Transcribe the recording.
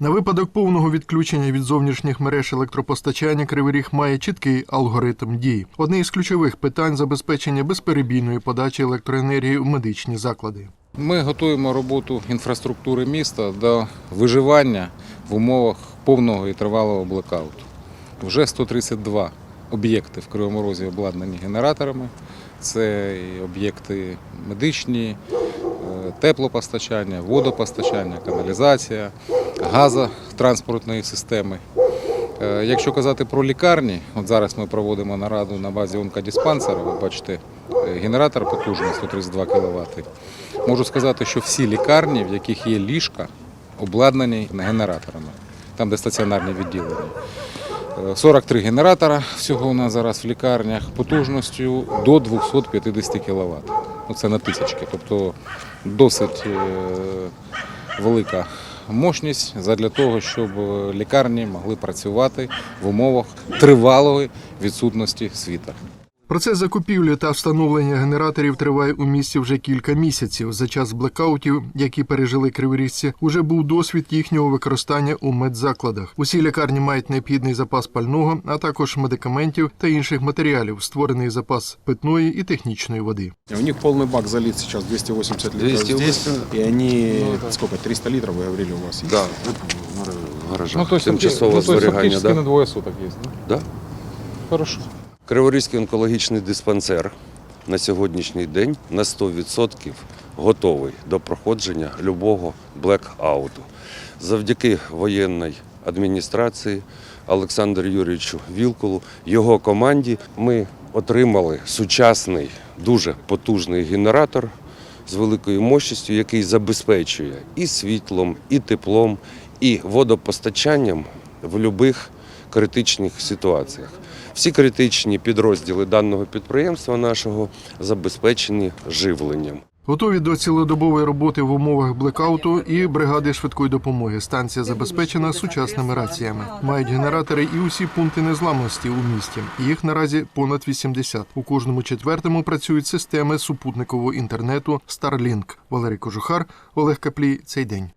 На випадок повного відключення від зовнішніх мереж електропостачання Кривий Ріг має чіткий алгоритм дій. Одне із ключових питань забезпечення безперебійної подачі електроенергії в медичні заклади. Ми готуємо роботу інфраструктури міста до виживання в умовах повного і тривалого блекауту. Вже 132 об'єкти в Кривому Розі обладнані генераторами. Це і об'єкти медичні, теплопостачання, водопостачання, каналізація, газотранспортної системи. Е, Якщо казати про лікарні, от зараз ми проводимо нараду на базі онкодиспансера, ви бачите, е, генератор потужний 132 кВт. Можу сказати, що всі лікарні, в яких є ліжка, обладнані генераторами, там, де стаціонарні відділення. Е, 43 генератора всього у нас зараз в лікарнях потужністю до 250 кВт. Це на тисячки, тобто досить е, велика мощність для того, щоб лікарні могли працювати в умовах тривалої відсутності світла. Процес закупівлі та встановлення генераторів триває у місті вже кілька місяців. За час блекаутів, які пережили криворіжці, уже був досвід їхнього використання у медзакладах. Усі лікарні мають необхідний запас пального, а також медикаментів та інших матеріалів, створений запас питної і технічної води. У них полный бак залит сейчас 280 литров 280. здесь, и они, сколько, 300 литров, вы говорили, у вас есть? Да, в гаражах. то есть Тимчасове ну, то зберігання. Да? на двоє суток є, да? Да. Хорошо. Криворізький онкологічний диспансер на сьогоднішній день на 100% готовий до проходження любого блекауту. Завдяки воєнній адміністрації Олександру Юрійовичу Вілкулу, його команді ми отримали сучасний, дуже потужний генератор з великою мощністю, який забезпечує і світлом, і теплом, і водопостачанням в будь-яких критичних ситуаціях. Всі критичні підрозділи даного підприємства нашого забезпечені живленням. Готові до цілодобової роботи в умовах блекауту і бригади швидкої допомоги. Станція забезпечена сучасними раціями. Мають генератори і усі пункти незламності у місті. Їх наразі понад 80. У кожному четвертому працюють системи супутникового інтернету Starlink. Валерій Кожухар, Олег Каплій. Цей день.